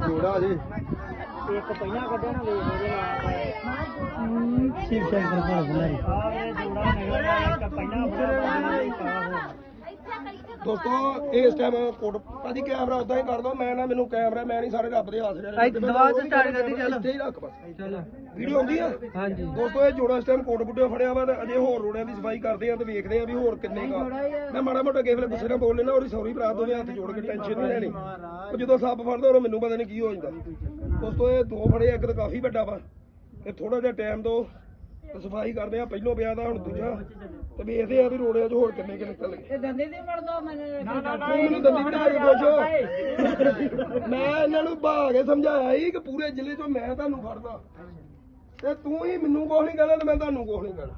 ਜੋੜਾ ਜੀ ਇੱਕ ਪਹਿਲਾਂ ਕੱਢਿਆ ਨਾ ਵੇਖ ਉਹਦੇ ਨਾਲ ਸ਼ਿਵ ਸ਼ੰਕਰ ਕੋਲ ਬੁਲਾਈ ਆ ਇਹ ਜੋੜਾ ਨਿਕਲਿਆ ਇੱਕ ਪਹਿਲਾਂ ਦੋਸਤੋ ਇਸ ਟਾਈਮ ਕੋਡ ਭਾਜੀ ਕੈਮਰਾ ਉਦਾਂ ਹੀ ਕਰ ਦੋ ਮੈਂ ਨਾ ਮੈਨੂੰ ਕੈਮਰਾ ਮੈਂ ਨਹੀਂ ਸਾਰੇ ਰੱਬ ਦੇ ਆਸਰੇ ਨੇ ਇੱਥੇ ਦਵਾ ਤੇ start ਕਰ ਦੀ ਚੱਲ। ਇੱਥੇ ਹੀ ਰੱਖ ਬਸ। ਚਲੋ। ਵੀਡੀਓ ਆਉਂਦੀ ਆ? ਹਾਂਜੀ। ਦੋਸਤੋ ਇਹ ਜੋੜਾ ਇਸ ਟਾਈਮ ਕੋਟ ਬੁੱਢੇ ਫੜਿਆ ਵਾ ਤੇ ਅਜੇ ਹੋਰ ਰੋੜਿਆਂ ਦੀ ਸਫ਼ਾਈ ਕਰਦੇ ਆ ਤੇ ਵੇਖਦੇ ਆ ਵੀ ਹੋਰ ਕਿੰਨੇ ਕਾ ਮੈਂ ਮਾੜਾ ਮੋਟਾ ਕਿਸੇ ਵੇਲੇ ਗੁੱਸੇ ਨਾਲ ਬੋਲ ਲੈਣਾ ਔਰ ਸੌਰੀ ਭਰਾ ਦੋਵੇਂ ਹੱਥ ਜੋੜ ਕੇ ਟੈਨਸ਼ਨ ਨਹੀਂ ਲੈਣੀ। ਉਹ ਜਦੋਂ ਸੱਪ ਫੜਦਾ ਉਹ ਮੈਨੂੰ ਪਤਾ ਨਹੀਂ ਕੀ ਹੋ ਜਾਂਦਾ। ਦੋਸਤੋ ਇਹ ਦੋ ਫੜੇ ਇੱਕ ਤਾਂ ਕਾਫੀ ਵੱਡਾ ਵਾ। ਤੇ ਥੋੜਾ ਜਿਹਾ ਟਾਈਮ ਦੋ। ਤੇ ਸਫ਼ਾਈ ਕਰਦੇ ਆ ਪਹਿਲੋਂ ਪਿਆ ਦਾ ਹੁਣ ਦੂਜਾ। ਤੇ ਵੇਖਦੇ ਆ ਵੀ ਰੋੜਿਆਂ 'ਚ ਹੋਰ ਕਿੰਨੇ ਕਿ ਨਿਕਲ ਗਏ। ਇਹ ਦੰਦੇ ਨਹੀਂ ਮੜਦਾ ਮੈਨੂੰ ਤੂੰ ਮੈਨੂੰ ਦੰਦੀ ਬਣਾ ਕੇ ਪੁੱਛ। ਮੈਂ ਇਹਨਾਂ ਨੂੰ ਭਾ ਕੇ ਸਮਝਾਇਆ ਸੀ ਕਿ ਪੂਰੇ ਜ਼ਿਲ੍ਹੇ 'ਚੋਂ ਮੈਂ ਤੁਹਾਨੂੰ ਫੜਦਾ। ਤੇ ਤੂੰ ਹੀ ਮੈਨੂੰ ਕੁਛ ਨਹੀਂ ਕਹਿਣਾ ਤੇ ਮੈਂ ਤੁਹਾਨੂੰ ਕੁਛ ਨਹੀਂ ਕਹਿਣਾ।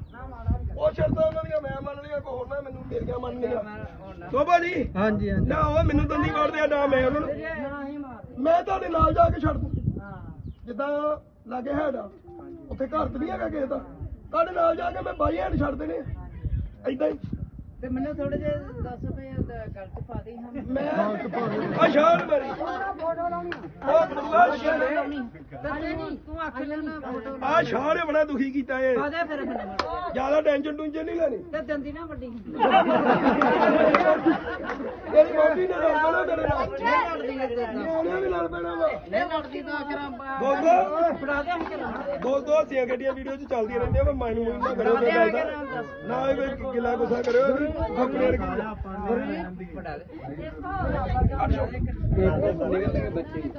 ਉਹ ਸ਼ਰਤਾਂ ਉਹਨਾਂ ਦੀਆਂ ਮੈਂ ਮੰਨ ਲਈਆਂ ਕੋ ਹੋਰ ਨਾ ਮੈਨੂੰ ਮੇਰੀਆਂ ਮੰਨ ਲਈਆਂ। ਸੋਭਾ ਜੀ। ਹਾਂਜੀ ਹਾਂਜੀ। ਨਾ ਉਹ ਮੈਨੂੰ ਦੰਦੀ ਕੱਢਦੇ ਆ ਨਾ ਮੈਂ ਉਹਨਾਂ ਨੂੰ। ਮੈਂ ਤੁਹਾਡੇ ਨਾਲ ਜਾ ਕੇ ਛੱਡ ਦੂੰ। ਜਿੱਦਾਂ ਲਾਗੇ ਹੈਡਾ ਉੱਥੇ ਘਰ ਤੇ ਨਹੀਂ ਹੈਗਾ ਕਿਸੇ ਦਾ। ਤੁਹਾਡੇ ਨਾਲ ਜਾ ਕੇ ਮੈਂ ਬਾਈ ਹੈਂਡ ਛੱਡ ਦੇਣੇ ਐਦਾਂ ਹੀ। ਤੇ ਮੈਨੂੰ ਥੋੜੇ ਜਿਹਾ ਦੱਸ ਪਏ ਗਲਤ ਪਾ ਦੇ ਹਾਂ। ਮੈਂ ਆ ਸ਼ਾਨ ਮੇਰੀ। ਉਹ ਗੁਰੂਆ ਸ਼ਾਨ ਤੂੰ ਆਖ ਲੈਣਾ ਫੋਟੋ ਆ ਸ਼ਾਨ ਬੜਾ ਦੁਖੀ ਕੀਤਾ ਏ ਪਾ ਦੇ ਫਿਰ ਜ਼ਿਆਦਾ ਟੈਨਸ਼ਨ ਟੁੰਸ਼ਨ ਨਹੀਂ ਲੈਣੀ। ਤੇ ਦੰਦੀ ਨਾ ਵੱਡੀ ਤੇਰੀ ਮੋਟੀ ਨੇ ਲੜ ਪੈਣਾ ਮੇਰੇ ਨਾਲ ਲੜਦੀ ਨੇ ਵੀ ਲੜ ਪੈਣਾ ਵਾ ਇਹ ਲੜਦੀ ਤਾਂ ਕਰਾਂ ਦੋਸਤੋ ਫੜਾ ਦੇ ਅਸੀਂ ਕਰਾਂ ਦੋਸਤੋ ਹੱਸੀਆਂ ਗੱਡੀਆਂ ਵੀਡੀਓ ਚ ਚੱਲਦੀਆਂ ਰਹਿੰਦੀਆਂ ਪਰ ਮਾਈਨ ਮੂਨ ਨਾ ਕਰੋ ਕੋਈ ਗੱਲ ਨਾ ਇਹ ਕੋਈ ਗਿਲਾ ਗੁੱਸਾ ਕਰਿਓ ਆਪਣੇ ਵਰਗੀ ਫੜਾ ਦੇ ਇੱਕ ਨਿਕਲ ਬੱਚੇ